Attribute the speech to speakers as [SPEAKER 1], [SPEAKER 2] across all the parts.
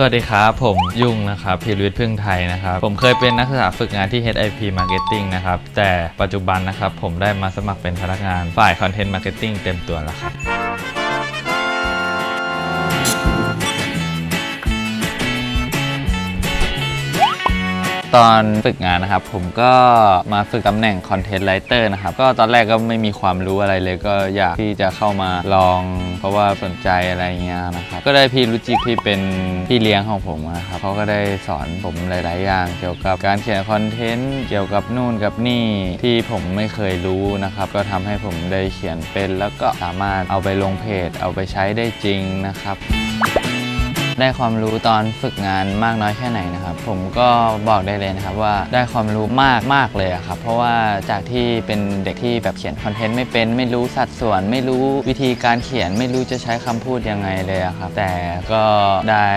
[SPEAKER 1] สวัสดีครับ ผมยุ่งนะครับพีรวิทย์พึ่งไทยนะครับ ผมเคยเป็นนักศึกษาฝึกงานที่ HIP Marketing นะครับ แต่ปัจจุบันนะครับ ผมได้มาสมัครเป็นพนักงานฝ่าย Content Marketing เต็มตัวแล้วครับ ตอนฝึกงานนะครับ ผมก็มาฝึกตำแหน่ง Content Writer นะครับ ก็ตอนแรกก็ไม่มีความรู้อะไรเลย ก็อยากที่จะเข้ามาลอง เพราะว่าสนใจอะไรเงี้ยนะครับก็ได้พี่รู้จิกที่เป็นพี่เลี้ยงของผมนะครับเขาก็ได้สอนผมหลาย ๆ อย่าง เกี่ยวกับการเขียนคอนเทนต์เกี่ยวกับนู่นกับนี่ที่ผมไม่เคยรู้นะครับ ก็ทำให้ผมได้เขียนเป็น แล้วก็สามารถเอาไปลงเพจ เอาไปใช้ได้จริงนะครับ ได้ความรู้ตอนฝึกงานมากน้อยแค่ไหนนะครับ ผมก็บอกได้เลยนะครับว่าได้ความรู้มากมากเลยอะครับ เพราะว่าจากที่เป็นเด็กที่แบบเขียนคอนเทนต์ไม่เป็น ไม่รู้สัดส่วน ไม่รู้วิธีการเขียน ไม่รู้จะใช้คำพูดยังไงเลยอะครับ แต่ก็ได้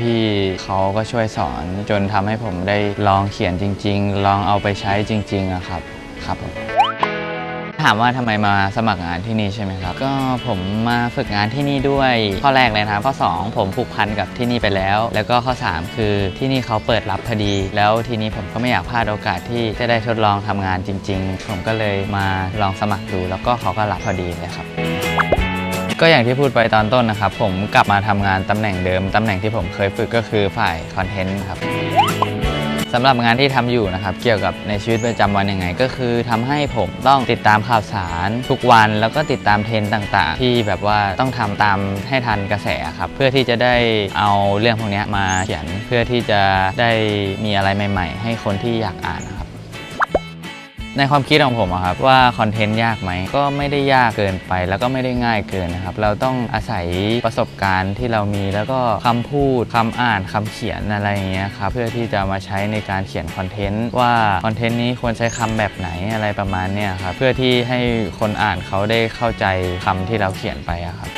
[SPEAKER 1] พี่ๆเขาก็ช่วยสอน จนทำให้ผมได้ลองเขียนจริง ๆ ลองเอาไปใช้จริงๆอะครับครับผม ถามว่าทำไมมาสมัครงานที่นี่ใช่ไหมครับ ก็ผมมาฝึกงานที่นี่ด้วยข้อแรกเลยนะครับข้อ 2 ผมผูกพันกับที่นี่ไปแล้ว แล้วก็ข้อ 3 คือที่นี่เขาเปิดรับพอดี แล้วทีนี้ผมก็ไม่อยากพลาดโอกาสที่จะได้ทดลองทำงานจริง ๆ ผมก็เลยมาลองสมัครดู แล้วก็เขาก็รับพอดีเลยครับก็อย่างที่พูดไปตอนต้นนะครับ ผมกลับมาทำงานตำแหน่งเดิมตำแหน่งที่ผมเคยฝึกก็คือฝ่ายคอนเทนต์ครับ สำหรับงานที่ทำอยู่นะครับ เกี่ยวกับในชีวิตประจำวันยังไง ก็คือทำให้ผมต้องติดตามข่าวสารทุกวัน แล้วก็ติดตามเทรนด์ต่างๆ ที่แบบว่าต้องทำตามให้ทันกระแสครับ เพื่อที่จะได้เอาเรื่องพวกนี้มาเขียนเพื่อที่จะได้มีอะไรใหม่ ๆ ให้คนที่อยากอ่าน ในความคิดของผมอะครับว่าคอนเทนต์ยากไหมก็ไม่ได้ยากเกินไป แล้วก็ไม่ได้ง่ายเกินนะครับเราต้องอาศัยประสบการณ์ที่เรามีแล้วก็คำพูดคำอ่านคำเขียนอะไรอย่างเงี้ยครับเพื่อที่จะมาใช้ในการเขียนคอนเทนต์ว่าคอนเทนต์นี้ควรใช้คำแบบไหนอะไรประมาณเนี้ยครับเพื่อที่ให้คนอ่านเขาได้เข้าใจคำที่เราเขียนไปอะครับ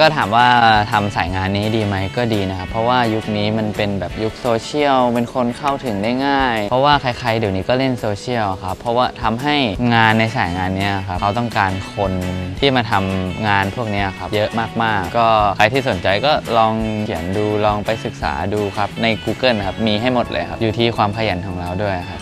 [SPEAKER 1] ก็ถามว่าทำสายงานนี้ดีไหมก็ดีนะครับ เพราะว่ายุคนี้มันเป็นแบบยุคโซเชียลเป็นคนเข้าถึงได้ง่าย เพราะว่าใครๆเดี๋ยวนี้ก็เล่นโซเชียลครับ เพราะว่าทำให้งานในสายงานเนี้ยครับเขาต้องการคนที่มาทำงานพวกนี้ครับเยอะมากๆ ก็ใครที่สนใจก็ลองเขียนดูลองไปศึกษาดูครับใน Google ครับมีให้หมดเลยครับอยู่ที่ความขยันของเราด้วยครับ